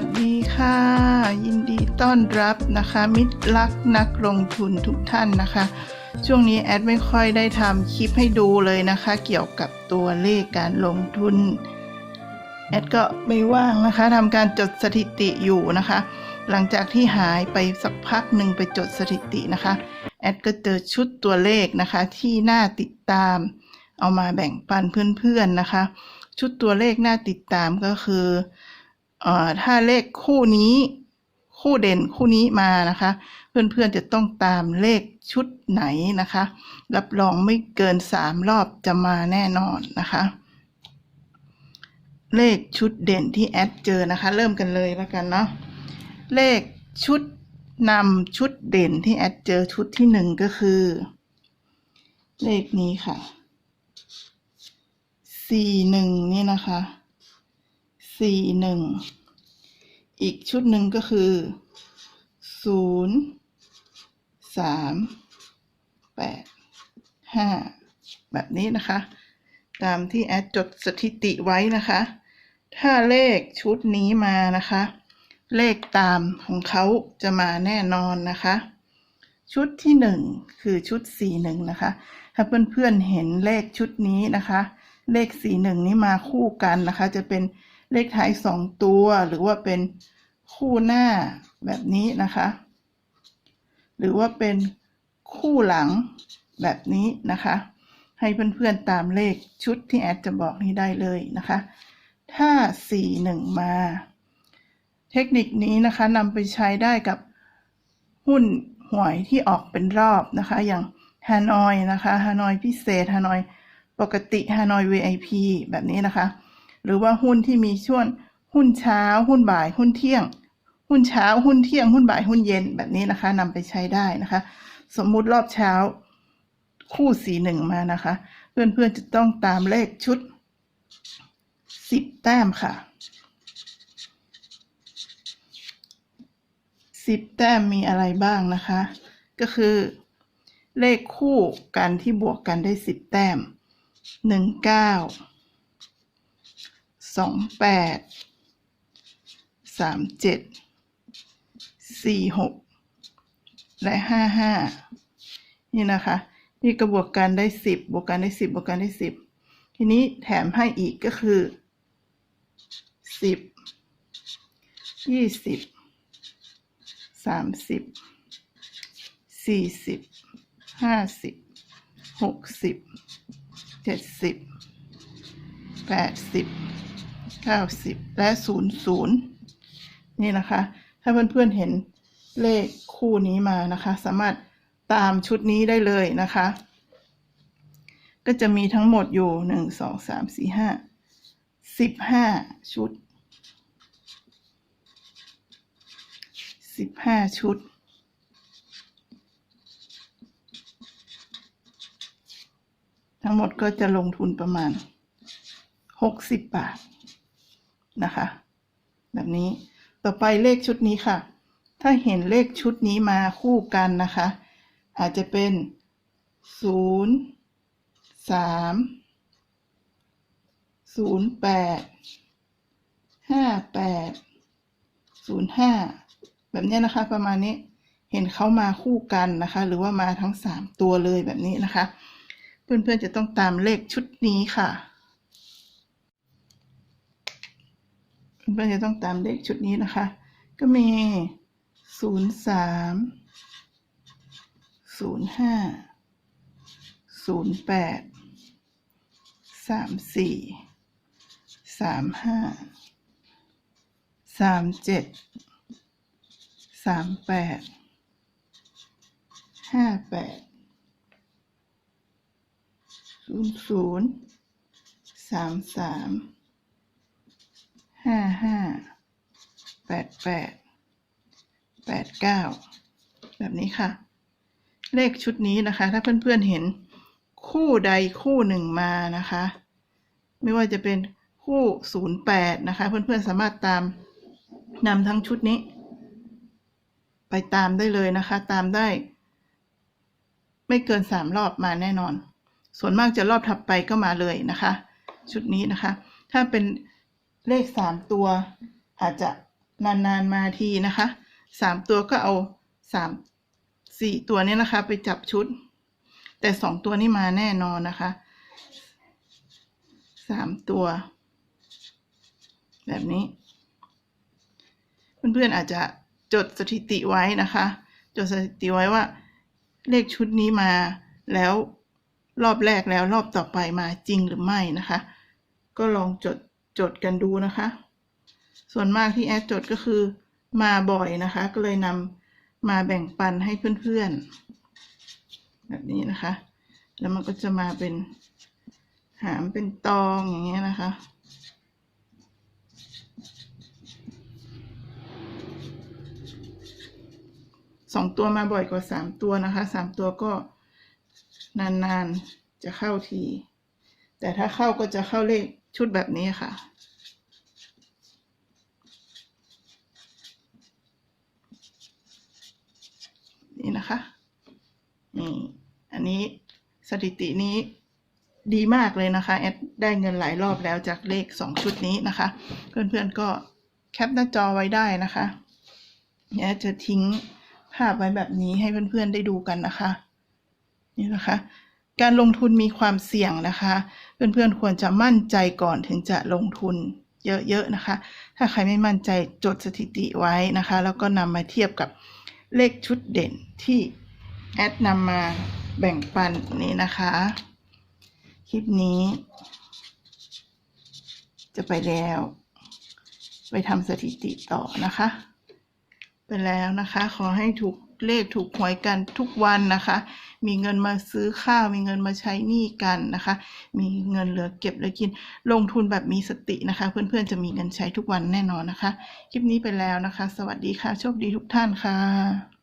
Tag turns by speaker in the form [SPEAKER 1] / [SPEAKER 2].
[SPEAKER 1] วัสดีค่ะ ยินดีต้อนรับนะคะ มิตรรักนักลงทุนทุกท่านนะคะ ช่วงนี้แอดไม่ค่อยได้ทำคลิปให้ดูเลยนะคะ เกี่ยวกับตัวเลขการลงทุน แอดก็ไม่ว่างนะคะทำการจดสถิติอยู่นะคะ หลังจากที่หายไปสักพักหนึ่งไปจดสถิตินะคะ แอดก็เจอชุดตัวเลขนะคะที่น่าติดตาม เอามาแบ่งปันเพื่อนๆนะคะ ชุดตัวเลขน่าติดตามก็คือเอ่อ ถ้าเลขคู่นี้คู่เด่นคู่นี้มานะคะ เพื่อนๆจะต้องตามเลขชุดไหนนะคะ รับรองไม่เกินสามรอบจะมาแน่นอนนะคะ เลขชุดเด่นที่แอดเจอนะคะ เริ่มกันเลยแล้วกันเนาะเลขชุดนำชุดเด่นที่แอดเจอชุดที่หนึ่งก็คือ เลขนี้ค่ะสี่หนึ่งนี่นะคะ สี่หนึ่งอีกชุดหนึ่งก็คือศูนย์สามแปดห้าแบบนี้นะคะ ตามที่แอดจดสถิติไว้นะคะ ถ้าเลขชุดนี้มานะคะ เลขตามของเขาจะมาแน่นอนนะคะ ชุดที่หนึ่งคือชุดสี่หนึ่งนะคะ ถ้าเพื่อนๆเห็นเลขชุดนี้นะคะ เลขสี่หนึ่งนี้มาคู่กันนะคะ จะเป็น เลขท้ายสองตัว หรือว่าเป็นคู่หน้าแบบนี้นะคะ หรือว่าเป็นคู่หลังแบบนี้นะคะ ให้เพื่อนๆตามเลขชุดที่แอดจะบอกนี้ได้เลยนะคะ ถ้าสี่หนึ่งมา เทคนิคนี้นะคะนำไปใช้ได้กับหุ้นหวยที่ออกเป็นรอบนะคะ อย่างฮานอยนะคะฮานอยพิเศษฮานอยปกติฮานอย VIP แบบนี้นะคะ หรือว่าหุ้นที่มีช่วงหุ้นเช้า หุ้นบ่ายหุ้นเที่ยง หุ้นเช้า หุ้นเที่ยง หุ้นบ่ายหุ้นเย็นแบบนี้นะคะนำไปใช้ได้นะคะ สมมุติรอบเช้า คู่สีหนึ่งมานะคะ เพื่อนๆจะต้องตามเลขชุดสิบแต้มค่ะสิบแต้มมีอะไรบ้างนะคะ ก็คือเลขคู่กันที่บวกกันได้สิบแต้มหนึ่งเก้า สองแปดสามเจ็ดสี่หกและห้าห้านี่นะคะ นี่ก็บวกกันได้สิบบวกกันได้สิบบวกกันได้สิบทีนี้แถมให้อีกก็คือสิบยี่สิบสามสิบสี่สิบห้าสิบหกสิบเจ็ดสิบแปดสิบ เก้าสิบและศูนย์ศูนย์นี่นะคะ ถ้าเพื่อนๆเห็นเลขคู่นี้มานะคะ สามารถตามชุดนี้ได้เลยนะคะ ก็จะมีทั้งหมดอยู่หนึ่งสองสามสี่ห้าสิบห้าชุดสิบห้าชุดทั้งหมดก็จะลงทุนประมาณหกสิบบาท นะคะ แบบนี้ต่อไปเลขชุดนี้ค่ะ ถ้าเห็นเลขชุดนี้มาคู่กันนะคะ อาจจะเป็นศูนย์สามศูนย์แปดห้าแปดศูนย์ห้าแบบนี้นะคะ ประมาณนี้เห็นเขามาคู่กันนะคะ หรือว่ามาทั้งสามตัวเลยแบบนี้นะคะ เพื่อนๆจะต้องตามเลขชุดนี้ค่ะ เพื่อนจะต้องตามเลขชุดนี้นะคะ ก็มีศูนย์สามศูนย์ห้าศูนย์แปดสามสี่สามห้าสามเจ็ดสามแปดห้าแปดศูนย์ศูนย์สามสาม ห้าห้าแปดแปดแปดเก้าแบบนี้ค่ะ เลขชุดนี้นะคะ ถ้าเพื่อนๆเห็นคู่ใดคู่หนึ่งมานะคะ ไม่ว่าจะเป็นคู่ศูนย์แปดนะคะ เพื่อนๆสามารถตามนำทั้งชุดนี้ ไปตามได้เลยนะคะ ตามได้ ไม่เกินสามรอบมาแน่นอน ส่วนมากจะรอบถัดไปก็มาเลยนะคะ ชุดนี้นะคะ ถ้าเป็น เลขสามตัว อาจจะนานๆมาทีนะคะสามตัวก็เอาสามสี่ตัวนี้นะคะ ไปจับชุด แต่สองตัวนี้มาแน่นอนนะคะสามตัว แบบนี้ เพื่อนๆอาจจะจดสถิติไว้นะคะ จดสถิติไว้ว่า เลขชุดนี้มาแล้วรอบแรกแล้วรอบต่อไปมาจริงหรือไม่นะคะ ก็ลองจด จดกันดูนะคะ ส่วนมากที่แอดจดก็คือมาบ่อยนะคะ ก็เลยนำมาแบ่งปันให้เพื่อนๆ แบบนี้นะคะ แล้วมันก็จะมาเป็นหามเป็นตองอย่างเงี้ยนะคะสองตัวมาบ่อยกว่าสามตัวนะคะสามตัวก็นานๆจะเข้าที แต่ถ้าเข้าก็จะเข้าเลขชุดแบบนี้ค่ะ นี่นะคะนี่อันนี้สถิตินี้ดีมากเลยนะคะ แอดได้เงินหลายรอบแล้วจากเลขสองชุดนี้นะคะ เพื่อนๆก็แคปหน้าจอไว้ได้นะคะแอดจะทิ้งภาพไว้แบบนี้ให้เพื่อนๆได้ดูกันนะคะ นี่นะคะ การลงทุนมีความเสี่ยงนะคะ เพื่อนๆควรจะมั่นใจก่อนถึงจะลงทุนเยอะๆนะคะ ถ้าใครไม่มั่นใจจดสถิติไว้นะคะ แล้วก็นำมาเทียบกับเลขชุดเด่นที่แอดนำมาแบ่งปันนี้นะคะ คลิปนี้ จะไปแล้ว ไปทำสถิติต่อนะคะ ไปแล้วนะคะ ขอให้ถูกเลขถูกหวยกันทุกวันนะคะ มีเงินมาซื้อข้าว มีเงินมาใช้หนี้กันนะคะ มีเงินเหลือเก็บเหลือกิน ลงทุนแบบมีสตินะคะ เพื่อนๆจะมีเงินใช้ทุกวันแน่นอนนะคะ คลิปนี้ไปแล้วนะคะ สวัสดีค่ะ โชคดีทุกท่านค่ะ